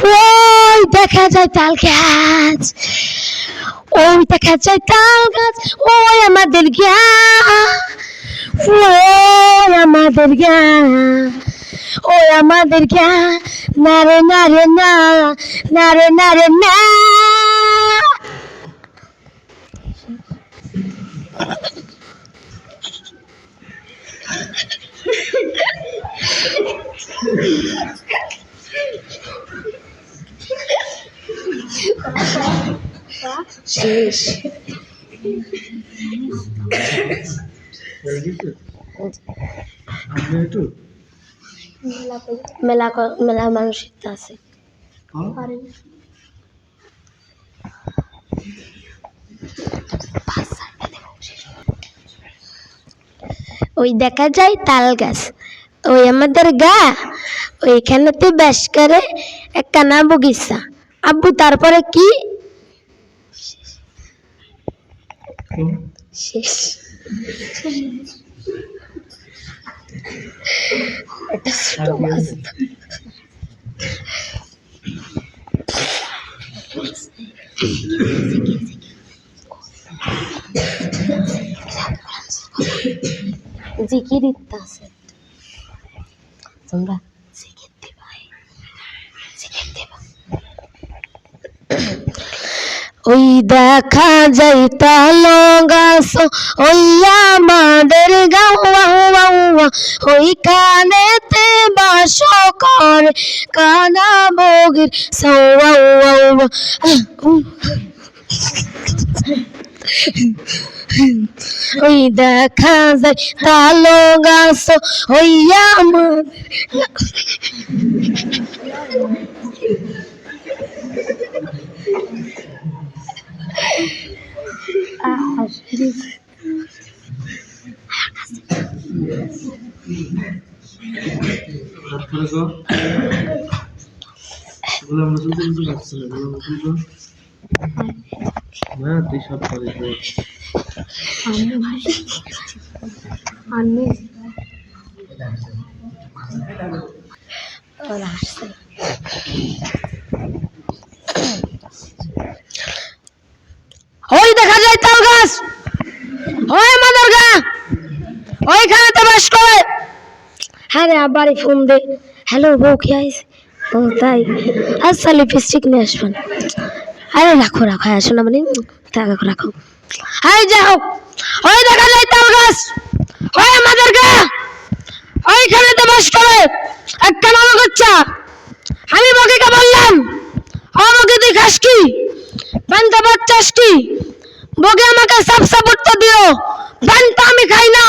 ওই দেখা যায় তাল গাছ, ওই দেখা যায় তাল গাছ, ওই আমাদের গা ওই আমাদের গা ওই আমাদের গা নারে নারে না নারে নারে না। শেষ মেলা মেলা মানুষ আছে? ওই দেখা যায় তাল গাছ। ওই আমাদের গা, ওইখানেতে বেশ করে এক কানা বগিচা। আব্বু তারপরে কি? শেষ। জিকির ইত্তাছে তোমরা জিকির দিবা জিকির দিবা ওই দেখা যায় তালো গাছ, ওই আমাদের গাওয়া ওই কানেতে বাস করে কানা বগির সৌয়া ওই দেখা যায় তালো গাছ, ওই আমাদের তারপরে তো গোলাম রসুল তো কিছু না গোলাম রসুল তো না তুই আমি আসছে ওই দেখা যায় তাল গাছ ওই মাদার গা ওইখানে তো বাস করে হ্যাঁ রে আবারই ফোন দে। হ্যালো বউ, কি আইস ও, তাই। আচ্ছা লিপস্টিক নিয়ে আসবেন আরে, রাখো রাখো হ্যাঁ শোনা মানে রাখো রাখো। আরে যাও ওই দেখা যায় তাল গাছ। ওই আমাদের গা ওইখানে তো বাস করে। একটা নাম করছা। আমি বকিকে বললাম, ও, বকি, তুই খাস কি? বান্তা বাচ্চাস কি? বকে আমাকে সাপ সাপ উত্তর দিও। বান্তা আমি খাই না।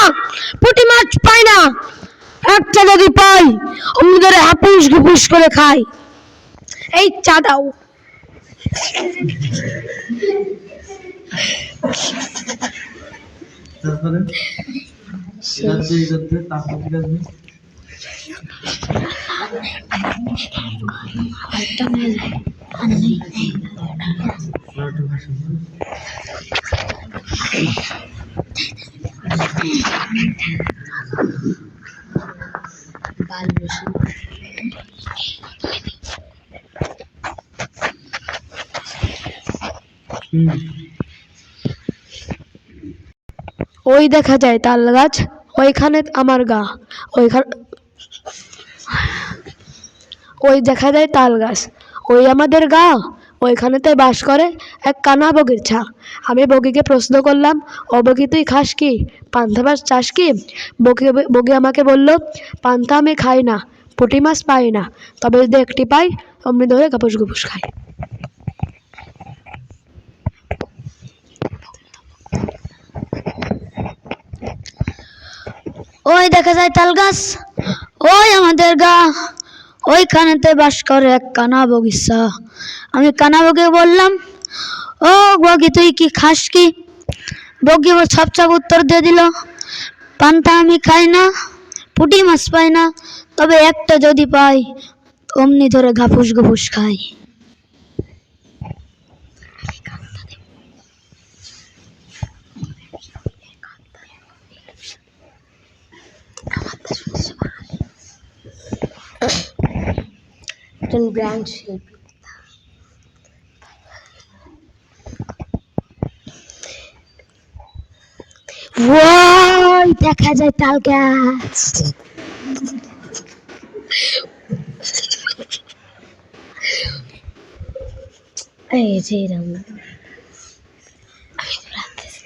পুঁটি মাছ পাই না। একটা যদি পাই অমনি ধরে হাপুস ঘুপুস করে খাই। এই চা দাও। তারপরে? এরা তো হুম। ওই দেখা যায় তাল গাছ, ওইখানে আমার গা, ওইখানে ওই দেখা যায় তাল গাছ, ওই আমাদের গা। ওইখানেতে বাস করে এক কানা বগির ছা। আমি বগিকে প্রশ্ন করলাম, ও বগি, তুই খাস কি? পান্থা মাছ চাস কি? বগি বগি আমাকে বলল, পান্থা আমি খাই না, পুঁটি মাছ পাই না, তবে যদি একটি পাই, অমনি ধরে গাপুস গুপুস খাই। ওই দেখা যায় তাল গাছ, ওই আমাদের গা, ওইখানেতে বাস করে এক কানা বগিচা আমি কানা বগে বললাম, ও বগি তুই কি খাস কি? বগি আমার ছাপ ছাপ উত্তর দিয়ে দিল, পান্তা আমি খাই না, পুঁটি মাছ পাই না, তবে একটা যদি পাই, অমনি ধরে ঘাপুস ঘুপুস খাই। ব্র্যান্ড শিল্পী ওয়াই দেখা যায় তাল গাছ এই যে এরম আমি ঘুরাতেছি।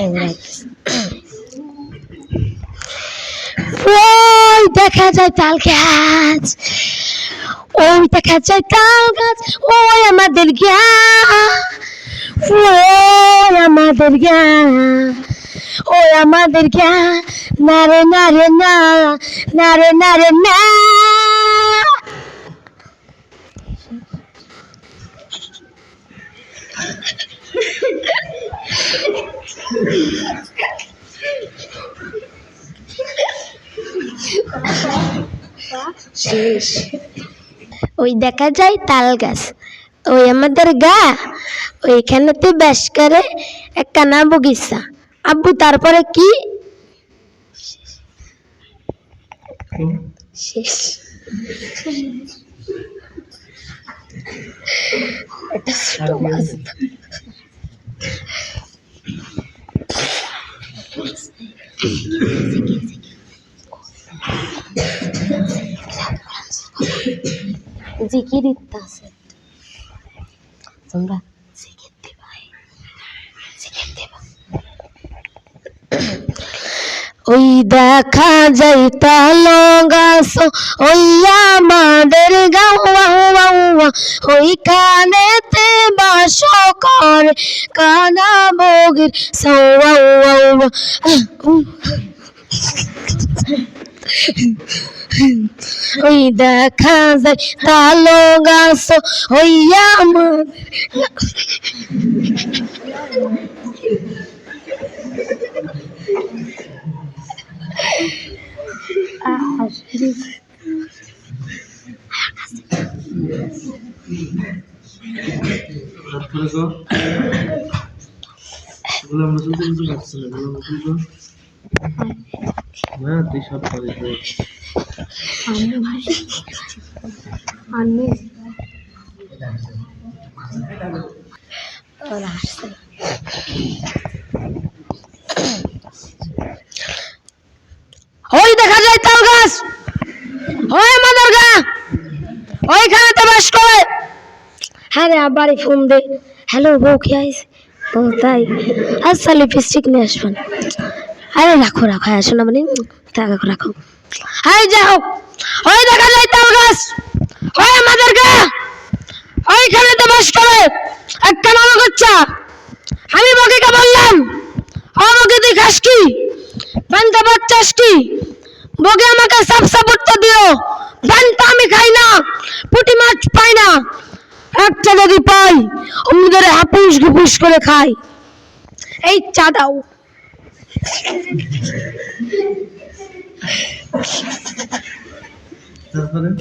এই ঘুরাতেছি। ওই দেখা যায় তাল গাছ ওই দেখা যায় তাল গাছ ওই আমাদের গা ওই আমাদের গা ওই আমাদের গা না রে ওই দেখা যায় তাল গাছ। ওই আমাদের গা, ওইখানেতে বেশ করে একখানা বগিচা। আব্বু, তারপরে কি? শেষ। ইত্তাছে তোমরা জিকির দিবা জিকির দিবা ওই দেখা যাই তালো গাছ ওই আমাদের গাওয়া ওই কানেতে বাস কর কানা বগির সৌয়া ওই দেখা যায় তালো গাছ ওই আমাদের তারপরে তো এগুলো আমরা শুনতে শুনতে পাচ্ছি না আসছে ওই দেখা যায় তাল গাছ। ওই মাদার গা। ওইখানে তো বাস করে। হ্যাঁ রে আবারই ফোন দে। হ্যালো বউ, কি আইস ও, তাই। আচ্ছা লিপস্টিক নিয়ে আসবেন আরে রাখো রাখো হ্যাঁ শোনা মানে রাখো রাখো। হাই যাও ওই দেখা যায় তাল গাছ, ওই আমাদের গা ওইখানে তো বাস করে একটা নামক বাচ্চা আমি বকিকে বললাম আমাকে তুই খাস কি? বান্তা বাচ্চাস কি? বগে আমাকে সাপ সাপোর্টটা দিও। বান্তা আমি খাই না, পুঁটি মাছ পাই না। একটা যদি পাই অমনি ধরে হাপুস গুপুস করে খাই। এই চা দাও। 哎。怎么了